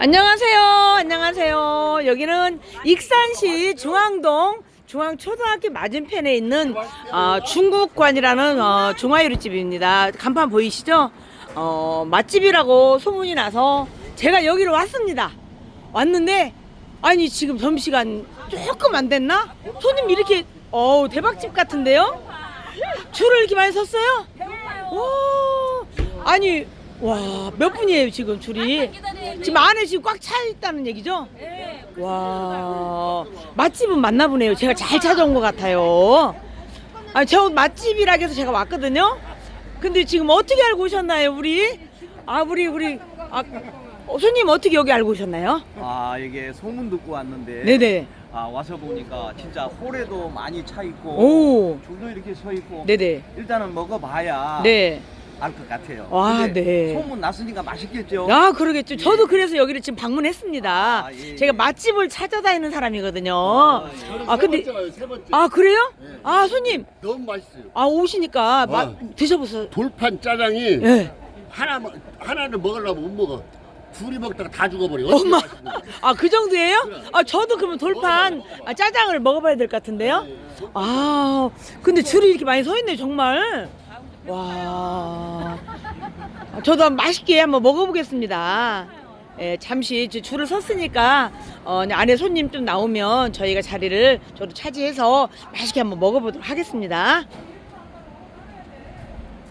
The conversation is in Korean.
안녕하세요. 안녕하세요. 여기는 익산시 중앙동 중앙초등학교 맞은편에 있는 어, 중국관이라는 어, 중화요리집입니다. 간판 보이시죠? 어, 맛집이라고 소문이 나서 제가 여기로 왔습니다. 왔는데 아니 지금 점심시간 조금 안 됐나? 손님 이렇게 어 대박집 같은데요? 줄을 이렇게 많이 섰어요? 오, 아니 와 몇 분이에요 지금 줄이? 지금 안에 지금 꽉 차 있다는 얘기죠? 와 맛집은 맞나 보네요. 제가 잘 찾아온 것 같아요. 아, 저 맛집이라 해서 제가 왔거든요. 근데 지금 어떻게 알고 오셨나요, 우리? 아, 우리 우리 아, 어, 손님 어떻게 여기 알고 오셨나요? 아 이게 소문 듣고 왔는데 네네. 아 와서 보니까 진짜 홀에도 많이 차 있고 오, 줄도 이렇게 서 있고 네네. 일단은 먹어봐야 네. 알 것 같아요. 아, 근데 네. 소문 났으니까 맛있겠죠. 아, 그러겠죠. 저도 그래서 여기를 지금 방문했습니다. 아, 예, 예. 제가 맛집을 찾아다니는 사람이거든요. 저는 아, 세 근데 번째 와요, 세 번째. 아, 그래요? 네. 아, 손님. 너무 맛있어요. 아, 오시니까 맛 어. 드셔보세요. 돌판 짜장이 예. 하나 먹- 하나를 먹으려면 못 먹어. 둘이 먹다가 다 죽어버려. 엄마. 어떻게 맛있는 아, 그 정도예요? 아, 저도 그러면 돌판 아, 짜장을 먹어봐야 될 것 같은데요? 아, 근데 줄이 이렇게 많이 서 있네요, 정말. 와. 아, 저도 맛있게 한번 먹어보겠습니다. 예, 잠시 저 줄을 섰으니까 어, 안에 손님 좀 나오면 저희가 자리를 저도 차지해서 맛있게 한번 먹어보도록 하겠습니다.